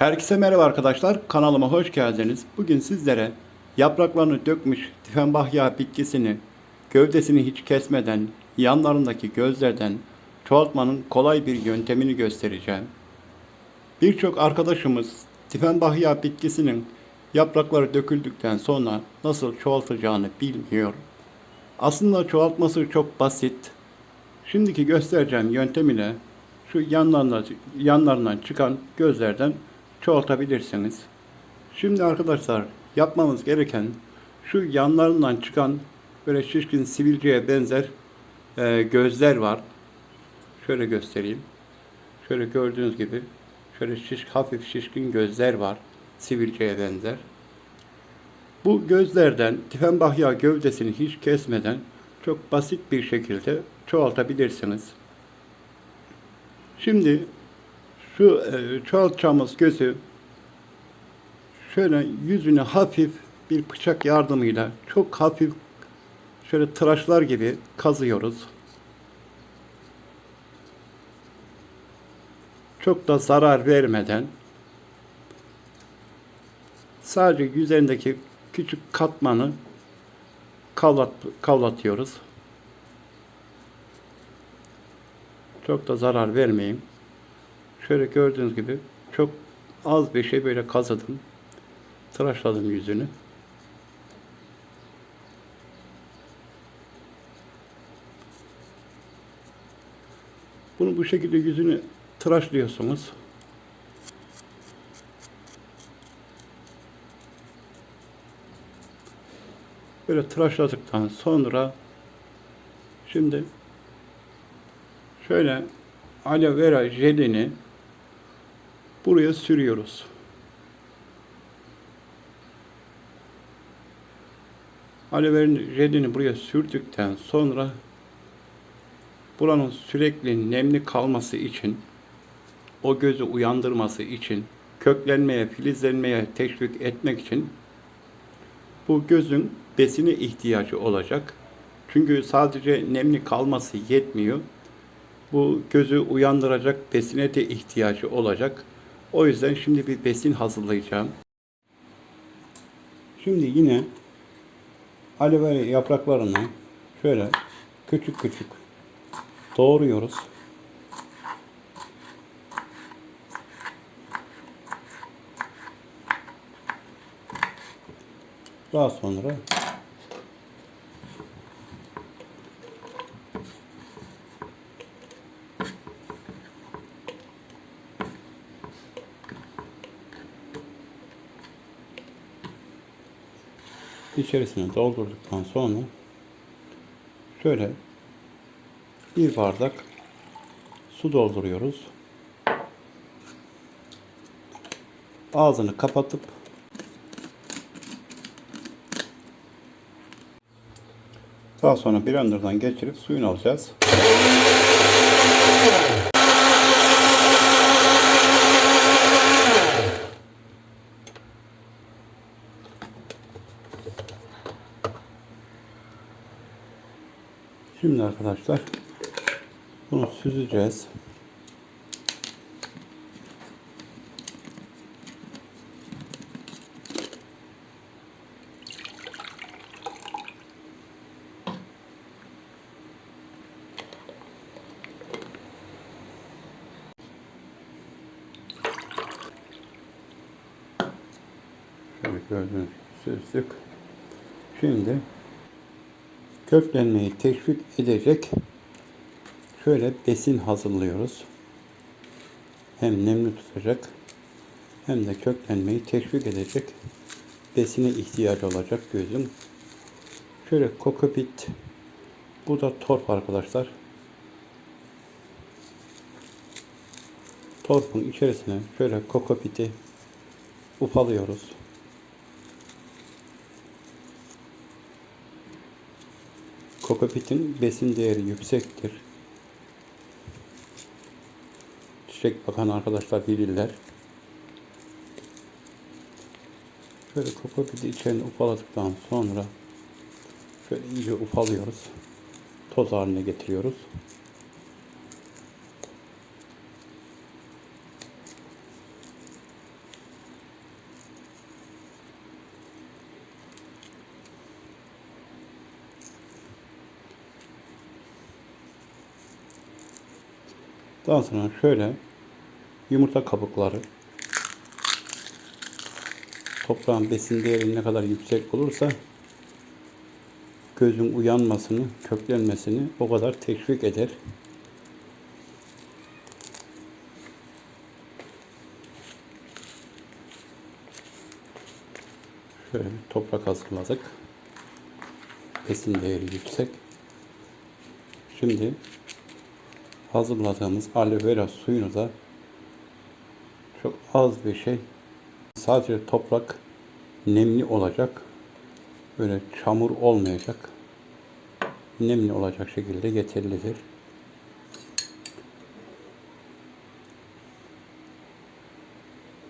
Herkese merhaba arkadaşlar. Kanalıma hoş geldiniz. Bugün sizlere yapraklarını dökmüş tifenbahya bitkisini gövdesini hiç kesmeden yanlarındaki gözlerden çoğaltmanın kolay bir yöntemini göstereceğim. Birçok arkadaşımız tifenbahya bitkisinin yaprakları döküldükten sonra nasıl çoğaltacağını bilmiyor. Aslında çoğaltması çok basit. Şimdiki göstereceğim yöntem ile şu yanlarına, yanlarından çıkan gözlerden çoğaltabilirsiniz. Şimdi arkadaşlar yapmamız gereken şu yanlarından çıkan böyle şişkin sivilceye benzer e, gözler var. Şöyle göstereyim. Şöyle gördüğünüz gibi şöyle şiş, hafif şişkin gözler var. Sivilceye benzer. Bu gözlerden tifenbahya gövdesini hiç kesmeden çok basit bir şekilde çoğaltabilirsiniz. Şimdi şu e, çoğaltacağımız gözü şöyle yüzüne hafif bir bıçak yardımıyla çok hafif şöyle tıraşlar gibi kazıyoruz. Çok da zarar vermeden sadece üzerindeki küçük katmanı kavlat, kavlatıyoruz. Çok da zarar vermeyeyim. Şöyle gördüğünüz gibi çok az bir şey böyle kazıdım. Tıraşladım yüzünü. Bunu bu şekilde yüzünü tıraşlıyorsunuz. Böyle tıraşladıktan sonra şimdi şöyle aloe vera jelini buraya sürüyoruz. Aloe vera jelini buraya sürdükten sonra buranın sürekli nemli kalması için o gözü uyandırması için köklenmeye, filizlenmeye teşvik etmek için bu gözün besine ihtiyacı olacak. Çünkü sadece nemli kalması yetmiyor. Bu gözü uyandıracak besine de ihtiyacı olacak. O yüzden şimdi bir besin hazırlayacağım. Şimdi yine aloe vera yapraklarını şöyle küçük küçük doğruyoruz. Daha sonra içerisine doldurduktan sonra şöyle bir bardak su dolduruyoruz. Ağzını kapatıp daha sonra blenderdan geçirip suyunu alacağız. Şimdi arkadaşlar bunu süzeceğiz. Şöyle gördüğünüz gibi süzdük. Şimdi köklenmeyi teşvik edecek şöyle besin hazırlıyoruz. Hem nemli tutacak hem de köklenmeyi teşvik edecek besine ihtiyacı olacak gözüm. Şöyle kokopit bu da torf arkadaşlar. Torfun içerisine şöyle kokopiti ufalıyoruz. Kokopitin besin değeri yüksektir. Çiçek bakan arkadaşlar bilirler. Şöyle kokopiti içerini ufaladıktan sonra şöyle iyice ufalıyoruz. Toz haline getiriyoruz. Daha sonra şöyle yumurta kabukları toprağın besin değeri ne kadar yüksek olursa gözün uyanmasını, köklenmesini o kadar teşvik eder. Şöyle bir toprak hazırladık. Besin değeri yüksek. Şimdi hazırladığımız aloe vera suyunu da çok az bir şey sadece toprak nemli olacak. Böyle çamur olmayacak. Nemli olacak şekilde yeterlidir.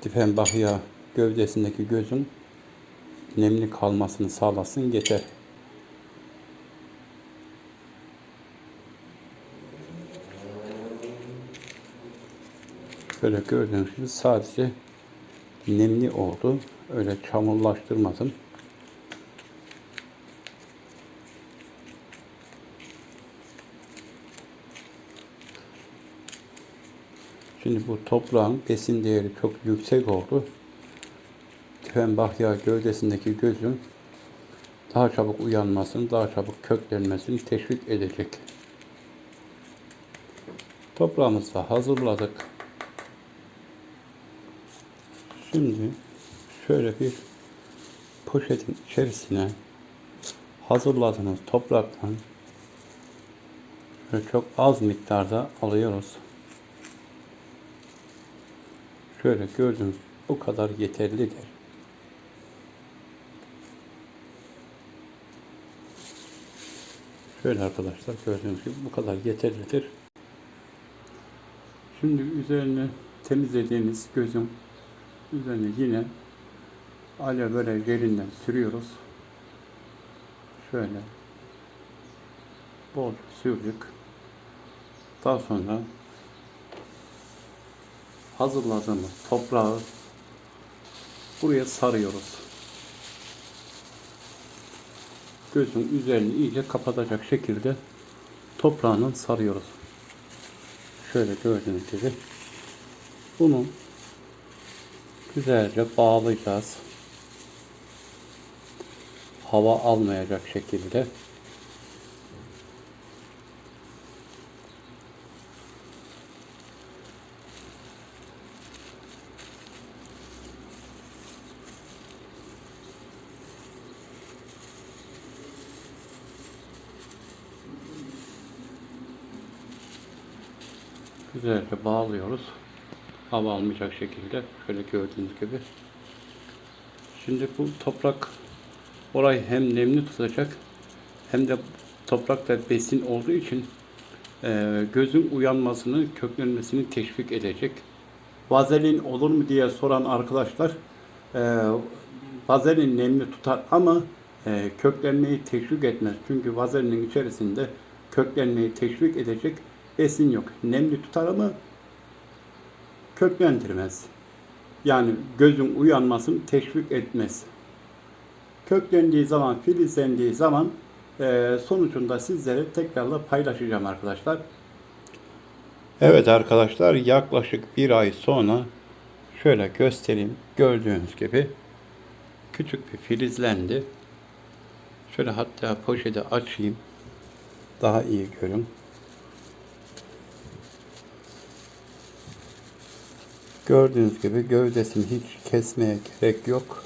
Difenbahya gövdesindeki gözün nemli kalmasını sağlasın yeter. Böyle gördüğünüz gibi sadece nemli oldu. Öyle çamurlaştırmadım. Şimdi bu toprağın besin değeri çok yüksek oldu. Tüfenbahya gövdesindeki gözün daha çabuk uyanmasını, daha çabuk köklenmesini teşvik edecek. Toprağımızı hazırladık. Şimdi şöyle bir poşetin içerisine hazırladığınız topraktan şöyle çok az miktarda alıyoruz. Şöyle gördüğünüz bu kadar yeterlidir. Şöyle arkadaşlar gördüğünüz gibi bu kadar yeterlidir. Şimdi üzerine temizlediğiniz gözün üzerine yine aloe vera jelinden sürüyoruz. Şöyle bol sürdük. Daha sonra hazırladığımız toprağı buraya sarıyoruz. Gözün üzerini iyice kapatacak şekilde toprağını sarıyoruz. Şöyle gördüğünüz gibi. Bunu güzelce bağlayacağız. Hava almayacak şekilde. Güzelce bağlıyoruz. Hava almayacak şekilde. Şöyle gördüğünüz gibi. Şimdi bu toprak orayı hem nemli tutacak hem de toprakta besin olduğu için e, gözün uyanmasını, köklenmesini teşvik edecek. Vazelin olur mu diye soran arkadaşlar e, vazelin nemli tutar ama e, köklenmeyi teşvik etmez. Çünkü vazelinin içerisinde köklenmeyi teşvik edecek besin yok. Nemli tutar ama köklendirmez. Yani gözün uyanmasını teşvik etmez. Köklendiği zaman, filizlendiği zaman e, sonucunda sizlere tekrarla paylaşacağım arkadaşlar. Evet arkadaşlar yaklaşık bir ay sonra şöyle göstereyim. Gördüğünüz gibi küçük bir filizlendi. Şöyle hatta poşeti açayım. Daha iyi görün. Gördüğünüz gibi gövdesini hiç kesmeye gerek yok.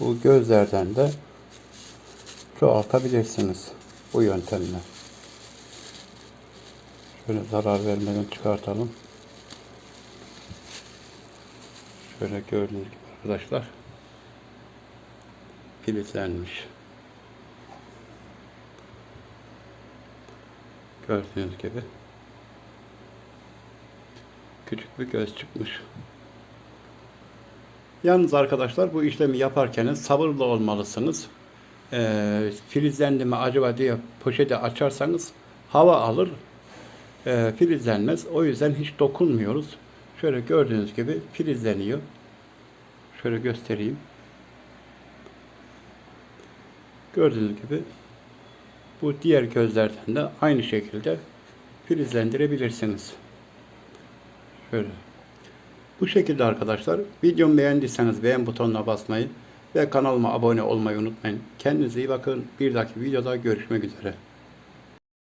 Bu gözlerden de çoğaltabilirsiniz bu yöntemle. Şöyle zarar vermeden çıkartalım. Şöyle gördüğünüz gibi arkadaşlar filizlenmiş. Gördüğünüz gibi küçük bir göz çıkmış. Yalnız arkadaşlar bu işlemi yaparken sabırlı olmalısınız. Ee, filizlendi mi acaba diye poşeti açarsanız hava alır, e, filizlenmez. O yüzden hiç dokunmuyoruz. Şöyle gördüğünüz gibi filizleniyor. Şöyle göstereyim. Gördüğünüz gibi bu diğer gözlerden de aynı şekilde filizlendirebilirsiniz. Şöyle. Bu şekilde arkadaşlar. Videomu beğendiyseniz beğen butonuna basmayı ve kanalıma abone olmayı unutmayın. Kendinize iyi bakın. Bir dahaki videoda görüşmek üzere.